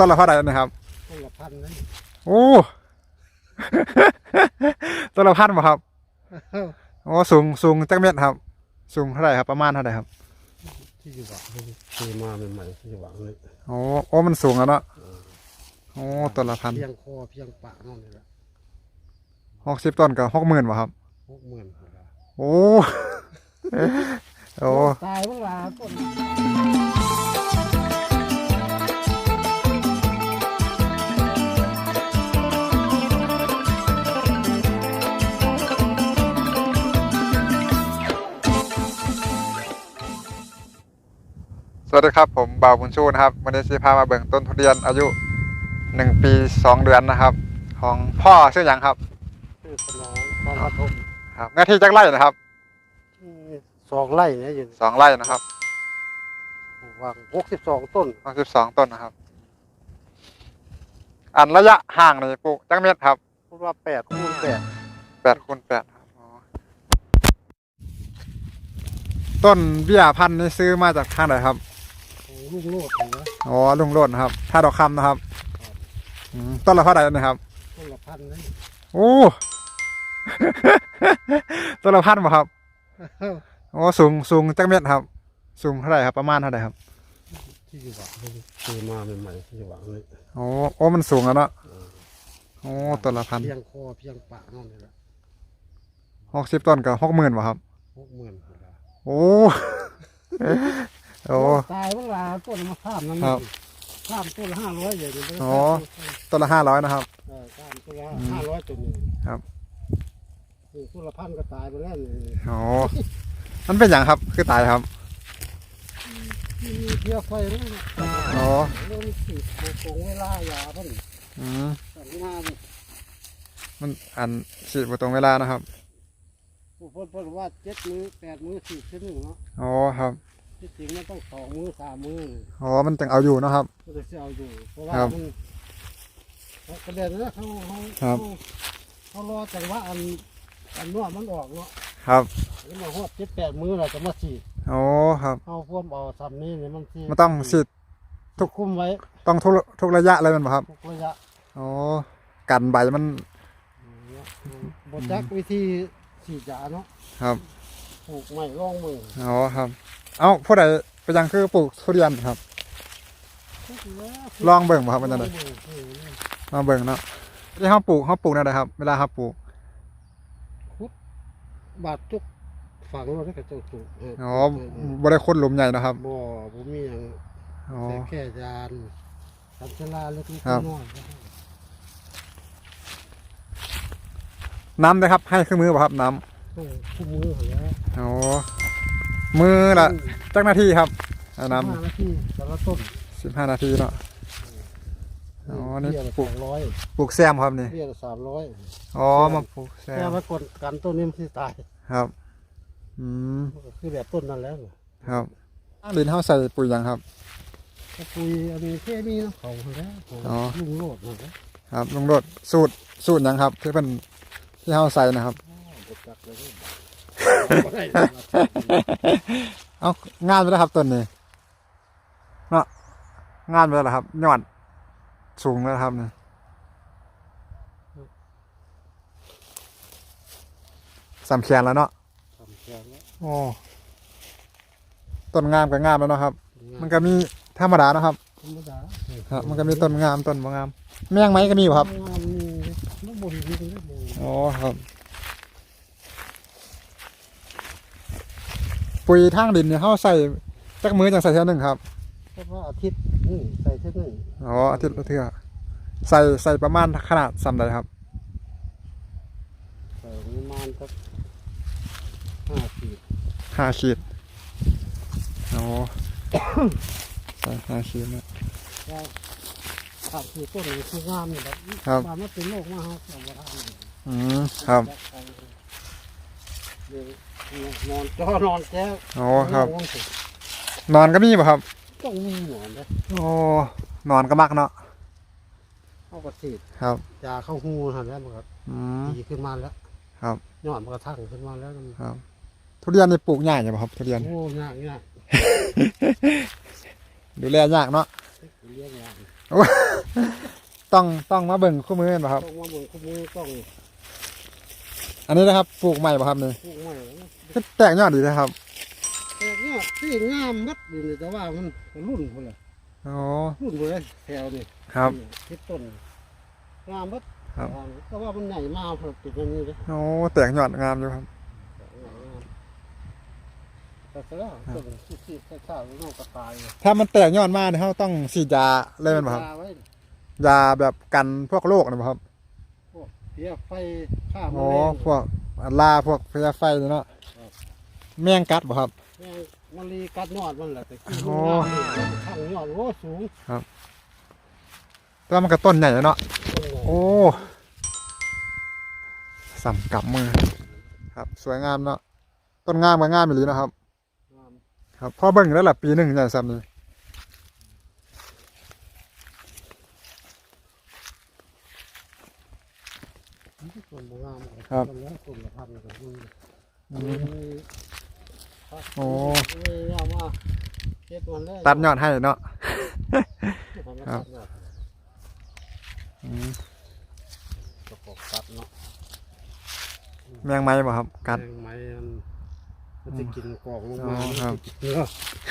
ต้นละเท่าไหร่นะครับ ต้นละพันนั้นโอ้ ต้นละพันบ่ครับโอ้สูงสูงจักเม็ดครับ สูงเท่าไหร่ครับ ประมาณเท่าไหร่ครับที่อยู่หวังซื้อมาใหม่ๆที่อยู่หวังเลยโอ้โอ้มันสูงแล้วเนาะโอ้ต้นละพันเพียงคอเพียงปากนั่นนี่แหละหกสิบต้นกับหกหมื่นบ่ครับหกหมื่นโอ้โอ้ตายเวลาต้น วัสดีครับผมบ่าวบุญชูนะครับวันนี้สิพามาเบิ่งต้นทุเรียนอายุหนึ่งปีสองเดือนนะครับ ของพ่อชื่อหยังครับชื่อสนองตอนปฐมครับหน้าที่จักไร่นะครับสองไร่เนี่ยอยู่สองไร่นะครับวางหกสิบสองต้นหกสิบสองต้นนะครับ อันระยะห่างนี่ปลูกจักเม็ดครับพูดว่าแปดคูณแปดแปดคูณแปดครับอ๋อต้นเบี้ยพันธุ์นี่ซื้อมาจากทางไหนครับของ ลูกโลดเหรออ๋อลุงโรดนะครับท่าดอกคำนะครับอืมต้นละเท่าไหร่นะครับ ต้นละพันนั้นโอ้ ต้นละพันบ่ครับโอ้สูงสูงจักเม็ดครับ สูงเท่าไหร่ครับประมาณเท่าไหร่ครับที่อยู่หวังซื้อมาใหม่ๆที่อยู่หวังเลยโอ้โอ้มันสูงแล้วเนาะโอ้ต้นละพันเพียงคอเพียงปากนั่นนี่แหละหกสิบต้นกับหกหมื่นบ่ครับหกหมื่นโอ้ โอ้ ตายเวลาต้นมะข้ามนั่นครับข้ามต้นละห้าร้อยอย่างนี้อ๋อต้นละห้าร้อยนะครับ เออข้ามต้นละอืมห้าร้อยตัวหนึ่งครับ นี่ต้นละพันก็ตายไปแล้วนี่โอ้มันเป็นอย่างครับคือตายครับมีเพียไฟนี่นะอ๋อเรื่องสิบโกงเวลายาเพิ่นอืมสั่งมาเนี่ยมันอันฉีดบ่ตรงเวลานะครับ ผู้เพิ่นเพิ่นว่าเจ็ดมือแปดมือสิบชิ้นหนึ่งเนาะอ๋อครับ ที่จริงมันต้องสองมือสามมืออ๋อมันจังเอาอยู่เนาะครับก็จะเอาอยู่ เพราะว่าครับมันเขากระเด็นนะเขาเขาครับ เขาเขารอจังหวะอันอันนวดมันออกเนาะครับแล้วมาหอดเจ็ดแปดมือเราจะมาฉีดโอ้ครับเอาพวกเอาซ้ำนี่เนี่ยมันสิมันต้องฉีดทุกคุมไว้ต้องทุกทุกระยะเลยแมันบ่ครับทุกระยะอ๋อกันใบมันบจักวิธีฉีดยาเนาะครับปลูกไม้ร่องมืออ๋อครับ เอ้าผู้ใดไปยังคือปลูกทุเรียนครับ ลองเบิ่งบ่ครับมันจะได้มาเบิ่งเนาะที่เฮาปลูกเฮาปลูกแนวใดครับ เวลาเฮาปลูกบาดจุกฝังเราได้กระจกจุกเอ๋อบ่ได้ขุดหลุมใหญ่เนาะครับบ่บ่มีหยังอ๋อแต่แค่ยานทำชลาเล็กครับๆน้อยน้ำเด้อครับ ให้เครื่องมือบ่ครับน้ำๆต้องคู่มือเขาแล้วอ๋อ มือละจักนาทีครับเอาน้ห้านาทีแต่ละต้นำสิบห้านาทีเนาะ อ๋อนี่ เบี้ยละปลูสกองร้อยปลูกแซมครับนี่ เบี้ยละสามร้อยอ๋อ มาปลูกแซแค่มไปกดกันต้นนี้มันสิตายครับ อืม มันก็คือแบบต้นนั้นแล้วน่ะครับดินเฮาใส่ปุ๋ยหยังครับ ก็คุยอันนี้แค่นี้นะเขาเขาแล้วของอ๋อ ลุงโลดนะครัครับลุงโดดสูตรสูตรหยังครับ ที่เป็นที่เฮาใส่นะครับบจักเลย เอ้างานไปแล้วครับต้นนี้เนาะงานไปแล้วครับยอดสูงแล้วครับนี่สามแขนแล้วเนาะทำแขนแล้วโอ้ต้นงามกับงามแล้วเนาะครับ มันก็มีธรรมดาเนาะครับธรรมดาครับ มันก็มีต้นงามต้นบ่งาม แมงไหมก็มีอยู่ครับงานนี่มันบ่เห็นเลยบ่อ๋อครับ ปุ๋ยทางดินเนี่ยเขาใส่จักมือจังใส่เท่านึงครับเพราะว่าอาทิตย์นี่ใส่เท่านึงอ๋ออาทิตย์ละเทื่อใส่ใส่ประมาณขนาดสำใดครับใส่ประมาณสักห้าขีดห้าขีดอ๋อใส่ห้าขีดนะว่าถ้าคือต้นนี้คืองามนี่แบบครับว่ามันเป็นโรคมาเฮาเอาบ่ทำนี่อืมครับเดี๋ยว นอนจอนอนแก้วอ๋อครับนอนสินอนก็มีป่ะครับต้องมีหนอนนะโอ้นอนก็มักเนาะเอากระสีดครับยาเข้าหูหันแล้วมันก็อืมดีขึ้นมาแล้ว ครับยอดมันก็ทั้งขึ้นมาแล้วมันครับ ทุเรียนนี่ปลูกง่ายใช่ป่ะครับทุเรียน โอ้ยากยากดูแลยากเนาะเลี้ยงยากโอ้ต้องต้องมาเบิ่งคู่มือเห็นป่ะครับต้องมาเบิ่งคู่มือต้อง อันนี้นะครับปลูกใหม่ป่ะครับนี่ปลูกใหม่นะก็แตกยอดดีนะครับแต่เนี่ยที่งามมัดอยู่นี่แต่ว่ามันมันรุ่นพุ่นละอ๋อรุ่นพุ่นเลยแถวนี่ครับทิศต้นงามมัดครับแต่ว่ามันใหญ่มากเพิ่นเป็นอย่างนี้เลยโอ้แตกยอดงามอยู่ครับแต่ก็ต้นที่ที่ข้าวๆนอกกระต่ายเลยถ้ามันแตกยอดมากเนี่ยเขาต้องฉีดยาเลยแมันป่ะครับยาไว้ยาแบบกันพวกโรคนะป่ะครับ พวกเพี้ยไฟข้าวอ๋อพวกลาพวกพยาไฟเนี่ยเนาะแมงกัดป่ะครับแม่งมันรีกัดยอดมันแหละแต่ขี้โอ้มันงามนี่ข้างยอดโอ้สูงแต่ว่ามันก็ต้นใหญ่เนาะต้นใหญ่โอ้สัมกับมือครับสวยงามเนาะต้นงามกับงามอยู่ลีเนาะครับงามครับพ่อเบิ่งแล้วล่ะปีหนึ่งใหญ่ซ้ำนี่ต้นบ่งาม ครับต้นแล้วต้นละพันกับมึงอืมีมโอ้มีเอามาเก็บมันเลยตัดยอดให้เนาะ ครับ อืมตะกบกัดเนาะแมงไม้ป่ะครับ กัด แมงไม้มันมันจะกินกอกลงอ๋มาอครับเนื้อ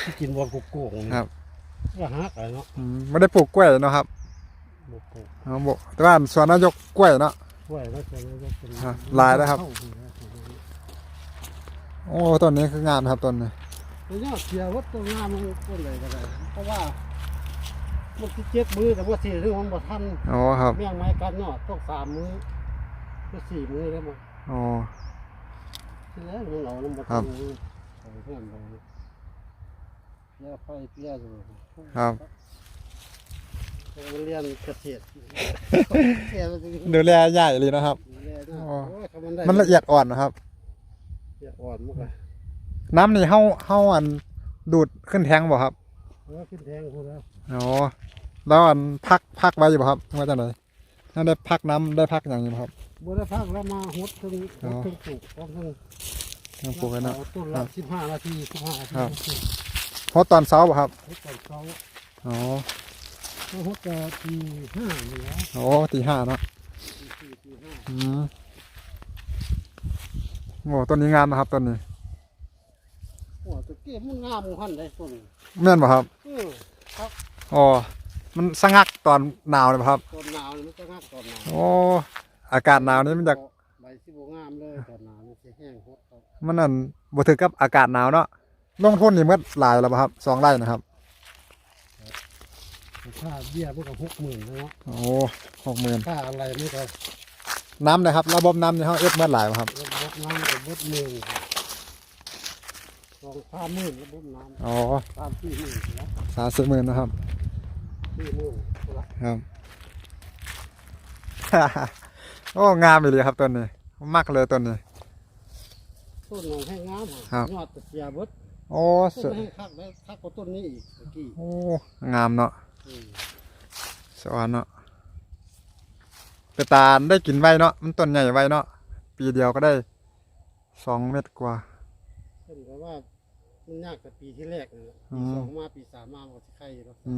ที่กินบอลกุกโก่งนี่ครับก็หักอะไรเนาะอืมไม่ได้ปลูกกล้วยเนาะครับบุกโก่งอ๋อบอกแต่ว่าสวนนายกกล้วยเนาะ ช่วยแล้วจะไม่ได้เป็นครับลายแล้วครับ เข้าหูแล้วโอ้ต้นนี้คืองามนะครับต้นนี้ตัวเนี้ยเสียวัดตัวงามมันต้นเลยก็ได้เพราะว่ามันที่เจ็บมือแต่ว่าสี่เรื่องมันบ่ทันอ๋อครับเมี่ยงไม้กันเนาะต้องสามมือก็สี่มือแล้วมั้งอ๋อ ที่แล้วมันเอาน้ำบ่ครัทับนมือเอาเพื่อนไปเลี้ยไฟเลี้ยอยู่ ครับมัน เรียนเกษตรเกษตรมันจะดูแลใหญ่เลยนะครับเรียนนะอ๋อโอ้ยถ้ามันได้มันละเอียดอ่อนนะครับละเอียดอ่อนมากเลยน้ำนี่เฮาเฮาอันดูดขึ้นแทงบ่ครับเออขึ้นแทงคุณแล้วอ๋อแล้วอันพักพักไว้อยู่บ่ครับว่าจังไดถ้าได้พักน้ำได้พักอย่างนี้บ่ครับบัวได้พักแล้วมาหดถึงหอ๋อดถึงปลูกพร้อมถึงยังปลูกไว้เนาะอาต้นละสิบห้านาทีสิบห้านาทีครับเพราะตอนเช้าบ่ครับหดตอนเช้าอ๋อ แล้วหดจะตีห้านี่นะโอ้ตีห้าเนาะตีสี่ตีห้าอืมโอ้ต้นนี้งามนะครับต้นนี้โอ้ตะเกียบมันงามหันได้ต้นแม่นบ่ครับเอออ๋อมันสงักตอนหนาวเลยบ่ครับ ต้นหนาวนี่มันจะงักตอนหนาวโอ้อากาศหนาวนี่มันจะใบสิบงามเลยตอนหนาวมันจะแห้งหดครับมันนั่นบ่ถึงกับอากาศหนาวเนาะลงทุนนี่หมดหลายแล้วบ่ครับสองไร่นะครับ ค่าเบี้ยมันก็หกหมื่นแล้วเนาะโอ้หกหมื่นค่าอะไรมันก็น้ำนะครับ ระบบน้ำนี่เขาเอ็ดเมื่อหลายบ่ครับระบบน้ำระบบหมื่นสองสามหมื่นระบบน้ำอ๋อสามสี่หมื่นนะสามสิบหมื่นนะครับสี่หมื่นละครับ โอ้งามเลยครับต้นนี้มักเลยต้นนี้ ต้นหนึ่งให้งามครับ ยอดตะเกียบดโอ้ต้สนให้คักได้คักกว่าต้นนี้อีกเมื่อกี้โอ้งามเนาะอืม สวรรค์เนาะไปตาลได้กินไว้เนาะมันต้นใหญ่ไว้เนาะปีเดียวก็ได้สองเม็ดกว่าเพิ่นก็ว่ามันยากแต่ปีที่แรกนะอืปีมสองมาปีสามมามันก็สิไข่เนาะอื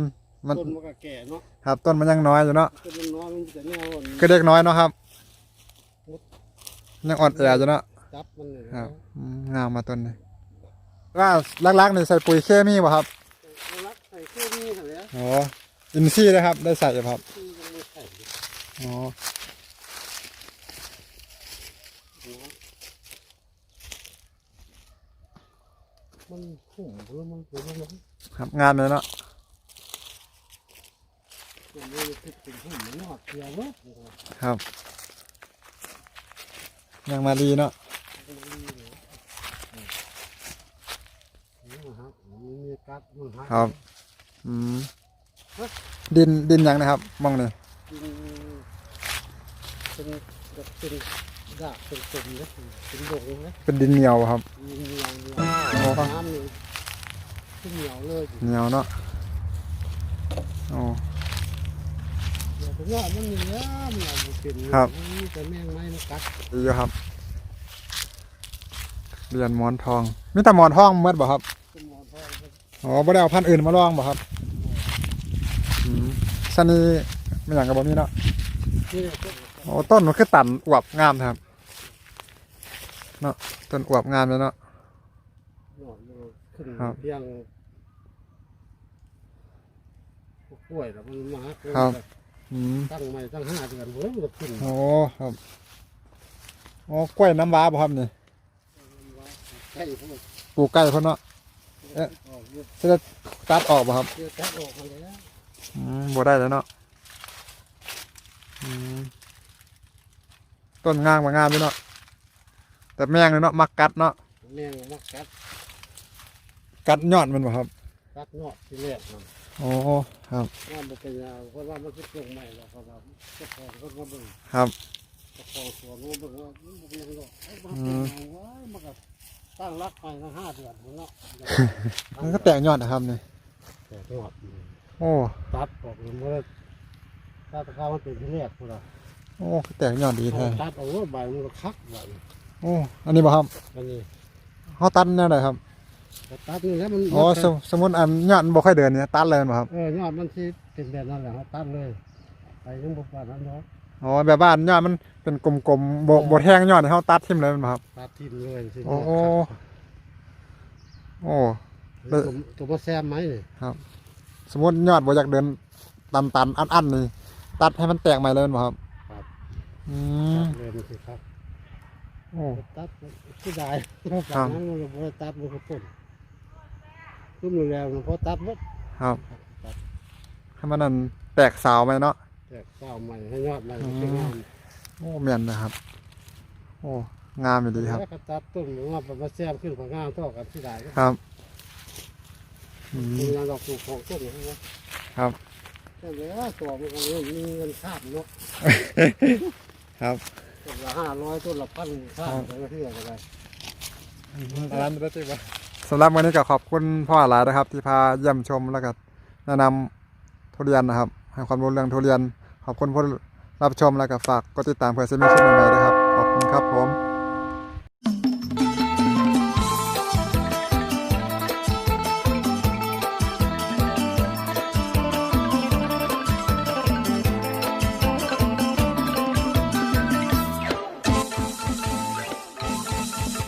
มมันต้นมันก็แก่เนาะครับต้นมันยังน้อยอยู่เนาะต้นมันน้อยมันจะแนวอ่อนก็เด็กน้อยเนาะครับยังอ่อนแออยู่เนาะจับมันเลยครับอืมงามมาต้นนี้ว่าลักๆนี่ใส่ปุ๋ยเคมีป่ะครับเอารัก อ๋ออินซีย์นะครับ ได้ใส่ป่ะครับที่ยังไม่ใส่อ๋อมันหุ่มหรือมันเป็นมันครับงามเลยเนาะมันเลยติดเป็นหุ่มมันยอดเสียเว้ยครับ ยังมาดีเนาะมันดีเลยนี่นะครับมันมีกัดมันหักครับ อืม ดินดินหยังนะครับมองนี่กินเป็นแบบเป็นดาบเป็นตุ่มนะเป็นดงนะเป็นดินเหนียวบ่ครับมีเหนียวเหนียวโอ้ครับน้ำนี่ขึ้นเหนียวเลยเหนียวเนาะโอ้เดี๋ยวผมว่ามันเหนียวเหนียวบ่เป็นครับมีแต่แมงไม้มันกัดดีอยู่ครับเรียนหมอนทองมีแต่หมอนทองเมื่อบ่ครับเป็นหมอนทองครับอ๋อบ่ได้เอาพันธุ์อื่นมาลองบ่ครับอืม ชะนีไม่อย่างกับบ่มีเนาะนี่แหละต้นโอ้ต้นมันคือตันอวบงามนะครับเนาะต้นอวบงามเลยเนาะหนอนมันขึ้นครับเพียงพวกกล้วยแล้วมันมาหาเกินครับอืมตั้งใหม่ตั้งห้าเดือนเว้ยมันก็ขึ้นโอ้ครับโอ้กล้วยน้ำว้าบ่ครับนี่ใกล้พวกปลูกใกล้เพิ่นเนาะเอ๊ะออกเยอะจะตัดออกบ่ครับเยอะแท็กออกมาแล้ว อืมบ่ได้แล้วเนาะอืมต้นงามบ่งามอยู่เนาะแต่แมงเลยเนาะมักกัดเนาะแม่งมากัดกัดยอดมันบ่ครับกัดเนาะที่แรกมันโอ้ครับว่ามันเป็นยาวเพราะว่ามันคิดลงใหม่แล้วเพราะว่าเจ้าของคนมาเบิ่งครับเจ้าของสวนมาเบิ่งว่ามันบ่เป็นหยังหรอกไอ้บ้าอืเป็นมหยังวะมันก็ตั้งรักไปตั้งห้าเดือนพุ่นเนาะมันก็แตกยอดนะครับนี่แต่จังหวัด โอ้ตัดออกเลยมันตัดตะกร้ามันเป็นที่แรกพุ่นล่ะโอ้แตกยอดดีแท้ตัดเอาไว้ใบมันก็คักใบโอ้อันนี้บ่ครับอันนี้เฮาตัดแนวใดครับก็ตัดนี่แล้วมันอ๋อสมสมมุติอันยอดมันบ่ค่อยเดินเนี่ยตัดเลยบ่ครับเออยอดมันที่เป็นแบบนั้นแหละเขาตัดเลยไปยังบ่ปานนั้นเนาะอ๋อแบบบ้านยอดมันเป็นกลมๆบ่บ่แทงยอดให้เฮาตัดทิ่มเลยแม่นบ่ครับตัดทิ่มเลยสิโอ้โอ้โอ้ตัวตัวมาแซมไหมนี่ สมมุติยอดบ่อยากเดินตันๆอันๆนี่ตัดให้มันแตกใหม่เลยแม่นบ่ครับครับ อืมตัดเลยมันสิครับโอ้ ตัดที่ได้ครัจากบนั้นมันก็บ่ได้ตัดมันก็ต้นขึ้นมาแล้วมันพอตัดหมดครับ ตัดให้มันนั่นแตกสาวไหมเนาะ แตกเศร้าใหม่ให้ยอดใหม่อืมเป็นงามโอ้แม่นนะครับ โอ้งามอยู่ดีครับ แล้วก็ตัดต้นมันว่ามาแซมขึ้นผงามเท่ากันที่ได้ก็ครับอื มมีงานดอกปลูกของต้นอย่างนี้ครับแต่แล้วตัวมันก็เริ่มมีเงินคาดเนาะครับต้นละห้าร้อยต้นละพันคาดแต่ละเที่ยวอะไรร้านได้ติบ่สำหรับวันนี้ก็ขอบคุณพ่อหลายนะครับ ที่พาเยี่ยมชมแล้วก็แนะนำทุเรียนนะครับให้ความรู้เรื่องทุเรียน ขอบคุณผู้รับชมแล้วก็ฝากกดติดตามเพื่อจะไม่พลาดใหม่ๆด้วยครับ ขอบคุณครับผม